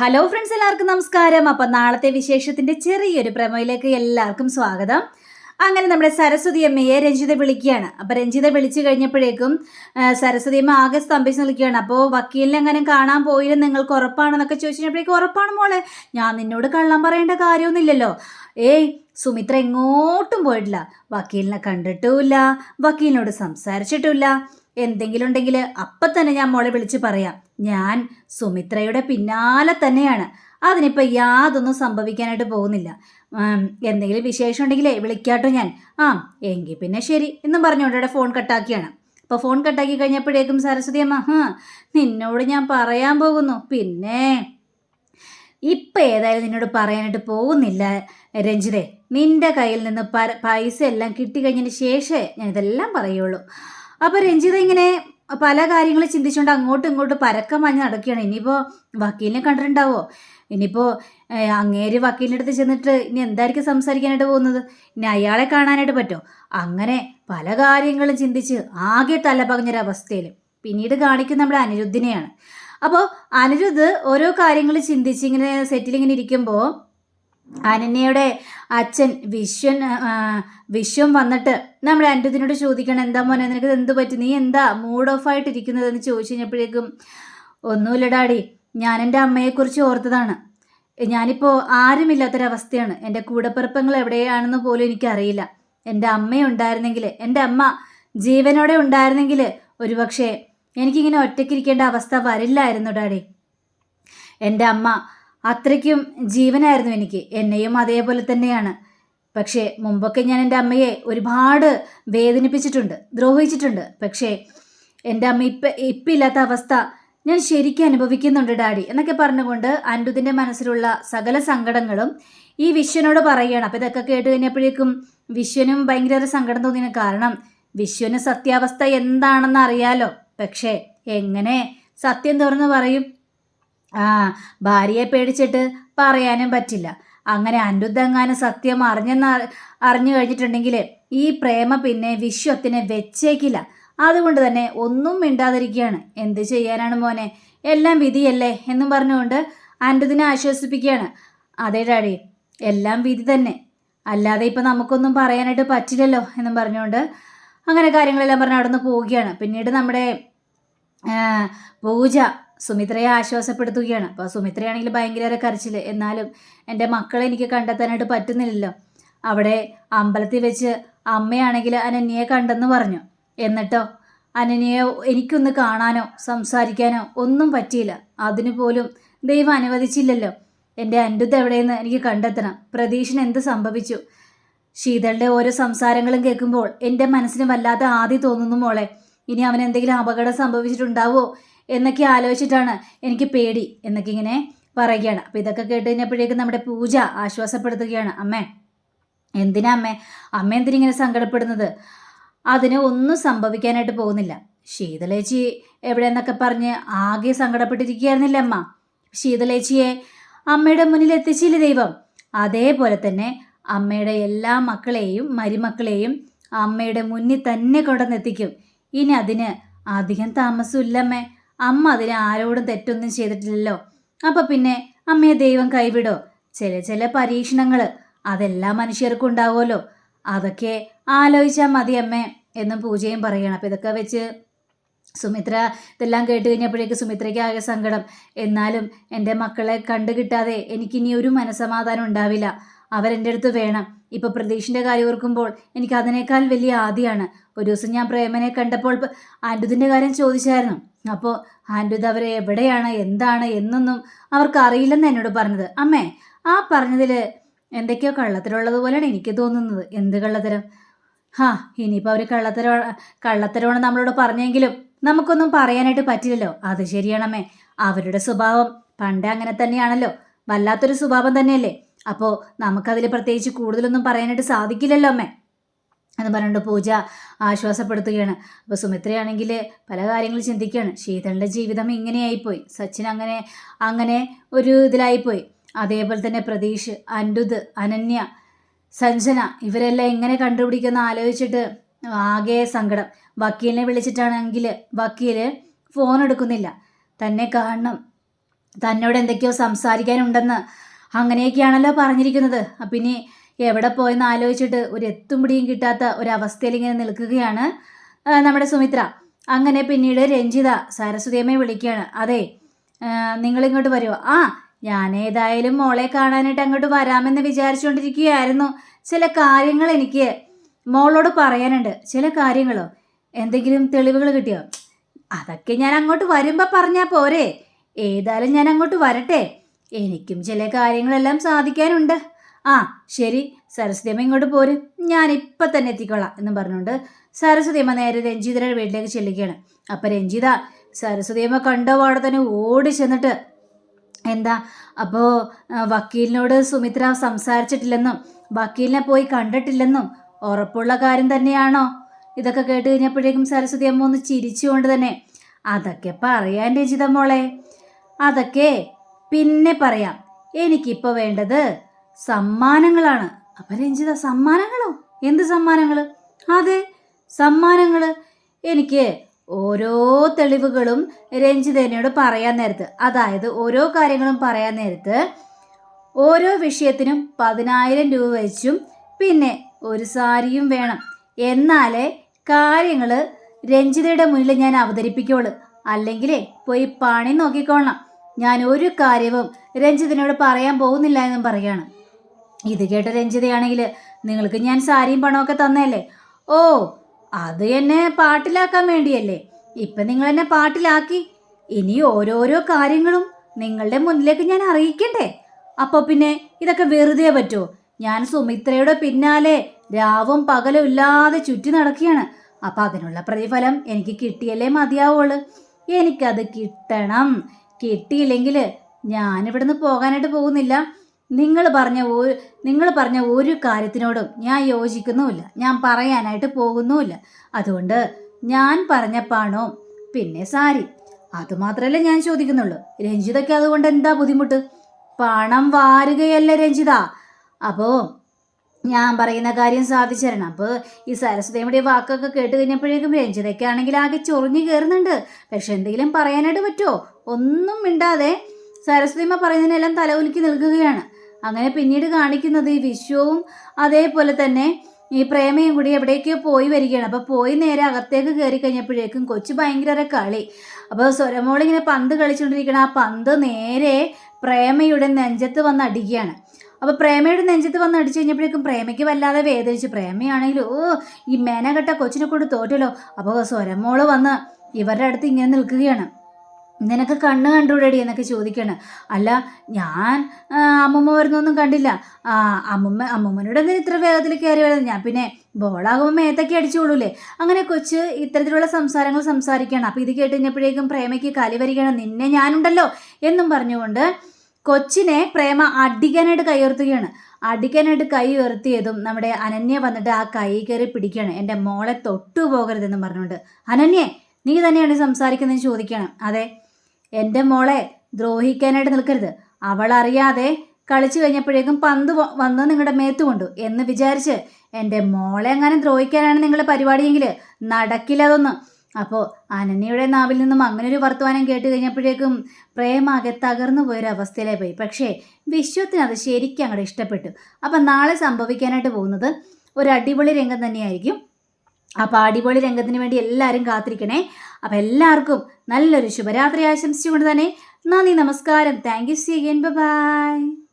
Hello friends എല്ലാവർക്കും നമസ്കാരം. അപ്പം നാളത്തെ വിശേഷത്തിന്റെ ചെറിയൊരു പ്രമോയിലേക്ക് എല്ലാവർക്കും സ്വാഗതം. അങ്ങനെ നമ്മുടെ സരസ്വതി അമ്മയെ രഞ്ജിത വിളിക്കുകയാണ്. അപ്പോൾ രഞ്ജിത വിളിച്ചു കഴിഞ്ഞപ്പോഴേക്കും സരസ്വതി അമ്മ ആകെ സ്തംഭിച്ച് നിൽക്കുകയാണ്. അപ്പോൾ വക്കീലിനെ അങ്ങനെ കാണാൻ പോയില്ല നിങ്ങൾക്ക് ഉറപ്പാണെന്നൊക്കെ ചോദിച്ചപ്പോഴേക്കും ഉറപ്പാണ് മോളെ. ഞാൻ നിന്നോട് കള്ളം പറയേണ്ട കാര്യമൊന്നുമില്ലല്ലോ. ഏയ് സുമിത്ര എങ്ങോട്ടും പോയിട്ടില്ല. വക്കീലിനെ കണ്ടിട്ടുമില്ല. വക്കീലിനോട് സംസാരിച്ചിട്ടുമില്ല. എന്തെങ്കിലും ഉണ്ടെങ്കിൽ അപ്പം തന്നെ ഞാൻ മോളെ വിളിച്ച് പറയാം. ഞാൻ സുമിത്രയുടെ പിന്നാലെ തന്നെയാണ്. അതിനിപ്പോൾ യാതൊന്നും സംഭവിക്കാനായിട്ട് പോകുന്നില്ല. എന്തെങ്കിലും വിശേഷം ഉണ്ടെങ്കിലേ വിളിക്കാട്ടോ ഞാൻ. ആ എങ്കിൽ പിന്നെ ശരി. എന്നും പറഞ്ഞുകൊണ്ട് ഫോൺ കട്ടാക്കിയാണ്. അപ്പോൾ ഫോൺ കട്ടാക്കി കഴിഞ്ഞപ്പോഴേക്കും സരസ്വതി അമ്മ ഹാ നിന്നോട് ഞാൻ പറയാൻ പോകുന്നു. പിന്നെ ഇപ്പം ഏതായാലും നിന്നോട് പറയാനായിട്ട് പോകുന്നില്ല. രഞ്ജിതേ നിന്റെ കയ്യിൽ നിന്ന് പൈസ എല്ലാം കിട്ടിക്കഴിഞ്ഞതിന് ശേഷമേ ഞാൻ ഇതെല്ലാം പറയുള്ളൂ. അപ്പോൾ രഞ്ജിത ഇങ്ങനെ പല കാര്യങ്ങൾ ചിന്തിച്ചുകൊണ്ട് അങ്ങോട്ടും ഇങ്ങോട്ടും പരക്കം മഞ്ഞ് നടക്കുകയാണ്. ഇനിയിപ്പോൾ വക്കീലിനെ കണ്ടിട്ടുണ്ടാവോ? ഇനിയിപ്പോൾ ഏഹ്, അങ്ങേര് വക്കീലിന്റെ അടുത്ത് ചെന്നിട്ട് ഇനി എന്തായിരിക്കും സംസാരിക്കാനായിട്ട് പോകുന്നത്? ഇനി അയാളെ കാണാനായിട്ട് പറ്റുമോ അങ്ങനെ പല കാര്യങ്ങളും ചിന്തിച്ച് ആകെ തലപകഞ്ഞൊരവസ്ഥയിൽ പിന്നീട് കാണിക്കുന്ന നമ്മുടെ അനിരുദ്ധിനെയാണ്. അപ്പോൾ അനിരുദ്ധ് ഓരോ കാര്യങ്ങൾ ചിന്തിച്ച് ഇങ്ങനെ സെറ്റിൽ ഇങ്ങനെ ഇരിക്കുമ്പോൾ അനന്യയുടെ അച്ഛൻ വിശ്വൻ വിശ്വം വന്നിട്ട് നമ്മൾ അന്റുദിനോട് ചോദിക്കണം എന്താ മോനെ നിനക്ക് എന്ത് പറ്റി? നീ എന്താ മൂഡ് ഓഫ് ആയിട്ട് ഇരിക്കുന്നതെന്ന് ചോദിച്ചു കഴിഞ്ഞപ്പോഴേക്കും ഒന്നുമില്ല ഡാഡി ഞാൻ എന്റെ അമ്മയെക്കുറിച്ച് ഓർത്തതാണ്. ഞാനിപ്പോൾ ആരുമില്ലാത്തൊരവസ്ഥയാണ്. എന്റെ കൂടപ്പിറപ്പങ്ങൾ എവിടെയാണെന്ന് പോലും എനിക്കറിയില്ല. എന്റെ അമ്മയുണ്ടായിരുന്നെങ്കിൽ എന്റെ അമ്മ ജീവനോടെ ഉണ്ടായിരുന്നെങ്കിൽ ഒരുപക്ഷെ എനിക്കിങ്ങനെ ഒറ്റയ്ക്കിരിക്കേണ്ട അവസ്ഥ വരില്ലായിരുന്നു ഡാഡി. എന്റെ അമ്മ അത്രയ്ക്കും ജീവനായിരുന്നു എനിക്ക്. എന്നെയും അതേപോലെ തന്നെയാണ്. പക്ഷേ മുമ്പൊക്കെ ഞാൻ എന്റെ അമ്മയെ ഒരുപാട് വേദനിപ്പിച്ചിട്ടുണ്ട് ദ്രോഹിച്ചിട്ടുണ്ട്. പക്ഷേ എന്റെ അമ്മ ഇപ്പം ഇപ്പം ഇല്ലാത്ത അവസ്ഥ ഞാൻ ശരിക്കും അനുഭവിക്കുന്നുണ്ട് ഡാഡി എന്നൊക്കെ പറഞ്ഞുകൊണ്ട് അൻഡുദിന്റെ മനസ്സിലുള്ള സകല സങ്കടങ്ങളും ഈ വിശ്വനോട് പറയുകയാണ്. അപ്പോൾ ഇതൊക്കെ കേട്ട് കഴിഞ്ഞപ്പോഴേക്കും വിശ്വനും ഭയങ്കര സങ്കടം തോന്നിയാണ് കാരണം വിശ്വന് സത്യാവസ്ഥ എന്താണെന്ന് അറിയാലോ. പക്ഷേ എങ്ങനെ സത്യം തുറന്ന് പറയും? ആ ഭാര്യയെ പേടിച്ചിട്ട് പറയാനും പറ്റില്ല. അങ്ങനെ അനിരുദ്ധങ്ങാനും സത്യം അറിഞ്ഞെന്ന് അറിഞ്ഞു കഴിഞ്ഞിട്ടുണ്ടെങ്കിൽ ഈ പ്രേമ പിന്നെ വിശ്വത്തിനെ വെച്ചേക്കില്ല. അതുകൊണ്ട് തന്നെ ഒന്നും മിണ്ടാതിരിക്കുകയാണ്. എന്ത് ചെയ്യാനാണ് മോനെ? എല്ലാം വിധിയല്ലേ എന്നും പറഞ്ഞുകൊണ്ട് അനിരുദ്ധിനെ ആശ്വസിപ്പിക്കുകയാണ്. അതേ ഡാഡി എല്ലാം വിധി തന്നെ. അല്ലാതെ ഇപ്പം നമുക്കൊന്നും പറയാനായിട്ട് പറ്റില്ലല്ലോ എന്നും പറഞ്ഞുകൊണ്ട് അങ്ങനെ കാര്യങ്ങളെല്ലാം പറഞ്ഞ് അവിടെ നിന്ന് പോവുകയാണ്. പിന്നീട് നമ്മുടെ പൂജ സുമിത്രയെ ആശ്വാസപ്പെടുത്തുകയാണ്. അപ്പോൾ സുമിത്രയാണെങ്കിൽ ഭയങ്കര കരച്ചിൽ എന്നാലും എന്റെ മക്കളെ എനിക്ക് കണ്ടെത്താനായിട്ട് പറ്റുന്നില്ലല്ലോ. അവിടെ അമ്പലത്തിൽ വെച്ച് അമ്മയാണെങ്കിൽ അനന്യയെ കണ്ടെന്ന് പറഞ്ഞു. എന്നിട്ടോ അനന്യയെ എനിക്കൊന്ന് കാണാനോ സംസാരിക്കാനോ ഒന്നും പറ്റിയില്ല. അതിന് പോലും ദൈവം അനുവദിച്ചില്ലല്ലോ. എന്റെ അൻഡുത്ത് എവിടെയെന്ന് എനിക്ക് കണ്ടെത്തണം. പ്രതീക്ഷന് എന്ത് സംഭവിച്ചു? ശീതളുടെ ഓരോ സംസാരങ്ങളും കേൾക്കുമ്പോൾ എന്റെ മനസ്സിന് വല്ലാതെ ആദ്യം തോന്നുന്നു മോളെ. ഇനി അവൻ എന്തെങ്കിലും അപകടം സംഭവിച്ചിട്ടുണ്ടാവോ? എന്നൊക്കെ ആലോചിച്ചിട്ടാണ് എനിക്ക് പേടി എന്നൊക്കെ ഇങ്ങനെ പറയുകയാണ്. അപ്പോൾ ഇതൊക്കെ കേട്ട് കഴിഞ്ഞപ്പോഴേക്കും നമ്മുടെ പൂജ ആശ്വാസപ്പെടുത്തുകയാണ്. അമ്മേ എന്തിനാ അമ്മേ? അമ്മ എന്തിനിങ്ങനെ സങ്കടപ്പെടുന്നത്? അതിന് ഒന്നും സംഭവിക്കാനായിട്ട് പോകുന്നില്ല. ശീതലേച്ചി എവിടെയെന്നൊക്കെ പറഞ്ഞ് ആകെ സങ്കടപ്പെട്ടിരിക്കുകയായിരുന്നില്ല അമ്മ. ശീതലേച്ചിയെ അമ്മയുടെ മുന്നിൽ എത്തിച്ചില്ല ദൈവം? അതേപോലെ തന്നെ അമ്മയുടെ എല്ലാ മക്കളെയും മരുമക്കളെയും അമ്മയുടെ മുന്നിൽ തന്നെ കൊണ്ടുവന്നെത്തിക്കും. ഇനി അതിന് അധികം താമസമില്ലമ്മേ അമ്മ അതിന് ആരോടും തെറ്റൊന്നും ചെയ്തിട്ടില്ലല്ലോ. അപ്പൊ പിന്നെ അമ്മയെ ദൈവം കൈവിടോ? ചില ചില പരീക്ഷണങ്ങൾ അതെല്ലാ മനുഷ്യർക്കും ഉണ്ടാവുമല്ലോ. അതൊക്കെ ആലോചിച്ചാൽ മതി അമ്മേ എന്നും പൂജയും പറയണം. അപ്പം ഇതൊക്കെ വെച്ച് സുമിത്ര ഇതെല്ലാം കേട്ട് കഴിഞ്ഞപ്പോഴേക്ക് സുമിത്രയ്ക്ക് ആകെ സങ്കടം. എന്നാലും എന്റെ മക്കളെ കണ്ടു കിട്ടാതെ എനിക്കിനി ഒരു മനസമാധാനം ഉണ്ടാവില്ല. അവരെന്റെ അടുത്ത് വേണം. ഇപ്പൊ പ്രതീക്ഷിന്റെ കാര്യം ഓർക്കുമ്പോൾ എനിക്ക് അതിനേക്കാൾ വലിയ ആദിയാണ്. ഒരു ദിവസം ഞാൻ പ്രേമനെ കണ്ടപ്പോൾ ആൻഡുദിന്റെ കാര്യം ചോദിച്ചായിരുന്നു. അപ്പോൾ ആൻഡുദ് അവരെ എവിടെയാണ് എന്താണ് എന്നൊന്നും അവർക്ക് അറിയില്ലെന്ന് എന്നോട് പറഞ്ഞത്. അമ്മേ ആ പറഞ്ഞതിൽ എന്തൊക്കെയോ കള്ളത്തരമുള്ളതുപോലെയാണ് എനിക്ക് തോന്നുന്നത്. എന്ത് കള്ളത്തരം? ഹാ ഇനിയിപ്പോൾ അവർ കള്ളത്തരോ കള്ളത്തരമാണ് നമ്മളോട് പറഞ്ഞെങ്കിലും നമുക്കൊന്നും പറയാനായിട്ട് പറ്റില്ലല്ലോ. അത് ശരിയാണമ്മേ അവരുടെ സ്വഭാവം പണ്ടേ അങ്ങനെ തന്നെയാണല്ലോ. വല്ലാത്തൊരു സ്വഭാവം തന്നെയല്ലേ? അപ്പോൾ നമുക്കതിൽ പ്രത്യേകിച്ച് കൂടുതലൊന്നും പറയാനായിട്ട് സാധിക്കില്ലല്ലോ അമ്മേ. എന്ന് പറഞ്ഞുകൊണ്ട് പൂജ ആശ്വാസപ്പെടുത്തുകയാണ്. അപ്പോൾ സുമിത്രയാണെങ്കിൽ പല കാര്യങ്ങൾ ചിന്തിക്കുകയാണ്. ശീതളിന്റെ ജീവിതം ഇങ്ങനെയായിപ്പോയി. സച്ചിൻ അങ്ങനെ അങ്ങനെ ഒരു ഇതിലായിപ്പോയി. അതേപോലെ തന്നെ പ്രതീഷ് അൻഡുത് അനന്യ സഞ്ജന ഇവരെല്ലാം എങ്ങനെ കണ്ടുപിടിക്കുന്ന ആലോചിച്ചിട്ട് ആകെ സങ്കടം. വക്കീലിനെ വിളിച്ചിട്ടാണെങ്കിൽ വക്കീൽ ഫോൺ എടുക്കുന്നില്ല. തന്നെ കാണണം. തന്നോട് എന്തൊക്കെയോ സംസാരിക്കാനുണ്ടെന്ന് അങ്ങനെയൊക്കെയാണല്ലോ പറഞ്ഞിരിക്കുന്നത്. അപ്പം ഇനി എവിടെ പോയെന്ന് ആലോചിച്ചിട്ട് ഒരു എത്തും പിടിയും കിട്ടാത്ത ഒരവസ്ഥയിൽ ഇങ്ങനെ നിൽക്കുകയാണ് നമ്മുടെ സുമിത്ര. അങ്ങനെ പിന്നീട് രഞ്ജിത സരസ്വതിയമ്മയെ വിളിക്കുകയാണ്. അതെ നിങ്ങളിങ്ങോട്ട് വരുമോ ആ ഞാൻ ഏതായാലും മോളെ കാണാനായിട്ട് അങ്ങോട്ട് വരാമെന്ന് വിചാരിച്ചുകൊണ്ടിരിക്കുകയായിരുന്നു. ചില കാര്യങ്ങൾ എനിക്ക് മോളോട് പറയാനുണ്ട്. ചില കാര്യങ്ങളോ? എന്തെങ്കിലും തെളിവുകൾ കിട്ടിയോ? അതൊക്കെ ഞാൻ അങ്ങോട്ട് വരുമ്പോൾ പറഞ്ഞാൽ പോരെ. ഏതായാലും ഞാൻ അങ്ങോട്ട് വരട്ടെ. എനിക്കും ചില കാര്യങ്ങളെല്ലാം സാധിക്കാനുണ്ട്. ആ ശരി. സരസ്വതിയമ്മ ഇങ്ങോട്ട് പോര്. ഞാൻ ഇപ്പൊ തന്നെ എത്തിക്കൊള്ളാം എന്ന് പറഞ്ഞുകൊണ്ട് സരസ്വതിയമ്മ നേരെ രഞ്ജിതയുടെ വീട്ടിലേക്ക് ചെല്ലുകയാണ്. അപ്പം രഞ്ജിത സരസ്വതിയമ്മ കണ്ട പാടെ തന്നെ ഓടി ചെന്നിട്ട് എന്താ? അപ്പോ വക്കീലിനോട് സുമിത്ര സംസാരിച്ചിട്ടില്ലെന്നും വക്കീലിനെ പോയി കണ്ടിട്ടില്ലെന്നും ഉറപ്പുള്ള കാര്യം തന്നെയാണോ? ഇതൊക്കെ കേട്ട് കഴിഞ്ഞപ്പോഴേക്കും സരസ്വതി അമ്മ ഒന്ന് ചിരിച്ചുകൊണ്ട് തന്നെ അതൊക്കെ പറയാൻ രചിത മോളെ അതൊക്കെ പിന്നെ പറയാം. എനിക്കിപ്പോൾ വേണ്ടത് സമ്മാനങ്ങളാണ്. അപ്പം രഞ്ജിത സമ്മാനങ്ങളോ? എന്ത് സമ്മാനങ്ങൾ അതെ സമ്മാനങ്ങൾ എനിക്ക് ഓരോ തെളിവുകളും രഞ്ജിതനോട് പറയാൻ നേരത്ത് അതായത് ഓരോ കാര്യങ്ങളും പറയാൻ നേരത്ത് ഓരോ വിഷയത്തിനും പതിനായിരം രൂപ വെച്ചും പിന്നെ ഒരു സാരിയും വേണം. എന്നാലേ കാര്യങ്ങൾ രഞ്ജിതയുടെ മുന്നിൽ ഞാൻ അവതരിപ്പിക്കുള്ളൂ. അല്ലെങ്കിലേ പോയി പണി നോക്കിക്കൊള്ളണം. ഞാൻ ഒരു കാര്യവും രഞ്ജിതനോട് പറയാൻ പോകുന്നില്ല എന്നും പറയാണ് ഇത് കേട്ട രഞ്ജിതയാണെങ്കിൽ നിങ്ങൾക്ക് ഞാൻ സാരിയും പണമൊക്കെ തന്നല്ലേ ഓ അത് എന്നെ പാട്ടിലാക്കാൻ വേണ്ടിയല്ലേ. ഇപ്പം നിങ്ങൾ എന്നെ പാട്ടിലാക്കി. ഇനി ഓരോരോ കാര്യങ്ങളും നിങ്ങളുടെ മുന്നിലേക്ക് ഞാൻ അറിയിക്കണ്ടേ? അപ്പോൾ പിന്നെ ഇതൊക്കെ വെറുതെ പറ്റുമോ? ഞാൻ സുമിത്രയുടെ പിന്നാലെ രാവും പകലും ഇല്ലാതെ ചുറ്റി നടക്കുകയാണ്. അപ്പം അതിനുള്ള പ്രതിഫലം എനിക്ക് കിട്ടിയല്ലേ മതിയാവുള്ളൂ. എനിക്കത് കിട്ടണം. കിട്ടിയില്ലെങ്കിൽ ഞാനിവിടുന്ന് പോകാനായിട്ട് പോകുന്നില്ല. നിങ്ങൾ പറഞ്ഞ ഒരു നിങ്ങൾ പറഞ്ഞ ഒരു കാര്യത്തിനോടും ഞാൻ യോജിക്കുന്നുമില്ല. ഞാൻ പറയാനായിട്ട് പോകുന്നുമില്ല. അതുകൊണ്ട് ഞാൻ പറഞ്ഞ പണവും പിന്നെ സാരി. അതുമാത്രമല്ല ഞാൻ ചോദിക്കുന്നുള്ളൂ. രഞ്ജിതയ്ക്ക് അതുകൊണ്ട് എന്താ ബുദ്ധിമുട്ട്? പണം വാരുകയല്ല രഞ്ജിത? അപ്പോൾ ഞാൻ പറയുന്ന കാര്യം സാധിച്ചു തരണം അപ്പോൾ ഈ സരസ്വതിയുടെ വാക്കൊക്കെ കേട്ട് കഴിഞ്ഞപ്പോഴേക്കും രഞ്ജിതയ്ക്കാണെങ്കിൽ ആകെ ചൊറിഞ്ഞു കയറുന്നുണ്ട് പക്ഷെ എന്തെങ്കിലും പറയാനായിട്ട് പറ്റുമോ? ഒന്നും മിണ്ടാതെ സരസ്വതിമ്മ പറയുന്നതിനെല്ലാം തലകുലുക്കി നിൽക്കുകയാണ്. അങ്ങനെ പിന്നീട് കാണിക്കുന്നത് ഈ വിശ്വവും അതേപോലെ തന്നെ ഈ പ്രേമയും കൂടി എവിടേക്കോ പോയി വരികയാണ്. അപ്പോൾ പോയി നേരെ അകത്തേക്ക് കയറി കഴിഞ്ഞപ്പോഴേക്കും കൊച്ചു ഭയങ്കര കളി. അപ്പോൾ സ്വരമോളിങ്ങനെ പന്ത് കളിച്ചുകൊണ്ടിരിക്കണം ആ പന്ത് നേരെ പ്രേമയുടെ നെഞ്ചത്ത് വന്ന് അടിക്കുകയാണ്. അപ്പോൾ പ്രേമയുടെ നെഞ്ചത്ത് വന്ന് അടിച്ചു കഴിഞ്ഞപ്പോഴേക്കും പ്രേമയ്ക്ക് വല്ലാതെ വേദനിച്ചു. പ്രേമയാണെങ്കിൽ ഓ ഈ മേനകെട്ട കൊച്ചിനെ കൊണ്ട് തോറ്റല്ലോ. അപ്പോൾ സ്വരമോൾ വന്ന് ഇവരുടെ അടുത്ത് ഇങ്ങനെ നിൽക്കുകയാണ്. നിനക്ക് കണ്ണ് കണ്ടുകൂടടി എന്നൊക്കെ ചോദിക്കണം. അല്ല ഞാൻ അമ്മമ്മ വരുന്നൊന്നും കണ്ടില്ല. അമ്മമ്മ അമ്മമ്മനോട് എന്തിനാ ഇത്ര വേഗത്തിൽ കയറി വരുന്നത്? ഞാൻ പിന്നെ ബോളാകുമ്പോൾ മേത്തൊക്കെ അടിച്ചോളൂലേ. അങ്ങനെ കൊച്ച് ഇത്തരത്തിലുള്ള സംസാരങ്ങൾ സംസാരിക്കണം. അപ്പോൾ ഇത് കേട്ട് കഴിഞ്ഞപ്പോഴേക്കും പ്രേമയ്ക്ക് കലി വരികയാണ്. നിന്നെ ഞാനുണ്ടല്ലോ എന്നും പറഞ്ഞുകൊണ്ട് കൊച്ചിനെ പ്രേമ അടിക്കാനായിട്ട് കൈ ഉയർത്തുകയാണ് അടിക്കാനായിട്ട് കൈ ഉയർത്തിയതും നമ്മുടെ അനന്യ വന്നിട്ട് ആ കൈ കയറി പിടിക്കുകയാണ്. എന്റെ മോളെ തൊട്ടു പോകരുതെന്നും പറഞ്ഞുകൊണ്ട്. അനന്യെ നീ തന്നെയാണ് സംസാരിക്കുന്നതെന്ന് ചോദിക്കണം അതെ എന്റെ മോളെ ദ്രോഹിക്കാനായിട്ട് നിൽക്കരുത്. അവൾ അറിയാതെ കളിച്ചു കഴിഞ്ഞപ്പോഴേക്കും പന്ത് വന്ന് നിങ്ങളുടെ മേത്ത് കൊണ്ടു. എന്ന് വിചാരിച്ച് എന്റെ മോളെ എങ്ങനെ ദ്രോഹിക്കാനാണ് നിങ്ങളുടെ പരിപാടിയെങ്കിൽ നടക്കില്ല അതൊന്നും. അപ്പോൾ അനന്യയുടെ നാവിൽ നിന്നും അങ്ങനെ ഒരു വർത്തമാനം കേട്ട് കഴിഞ്ഞപ്പോഴേക്കും പ്രേമാകെ തകർന്നു പോയൊരവസ്ഥയിലായി പോയി പക്ഷേ വിശ്വത്തിന് അത് ശരിക്കും അങ്ങോട്ട് ഇഷ്ടപ്പെട്ടു. അപ്പം നാളെ സംഭവിക്കാനായിട്ട് പോകുന്നത് ഒരു അടിപൊളി രംഗം തന്നെയായിരിക്കും. അപ്പോൾ അടിപൊളി രംഗത്തിന് വേണ്ടി എല്ലാവരും കാത്തിരിക്കണേ. അപ്പോൾ എല്ലാവർക്കും നല്ലൊരു ശുഭരാത്രി ആശംസിച്ചുകൊണ്ട് തന്നെ നന്ദി നമസ്കാരം. Thank you see again bye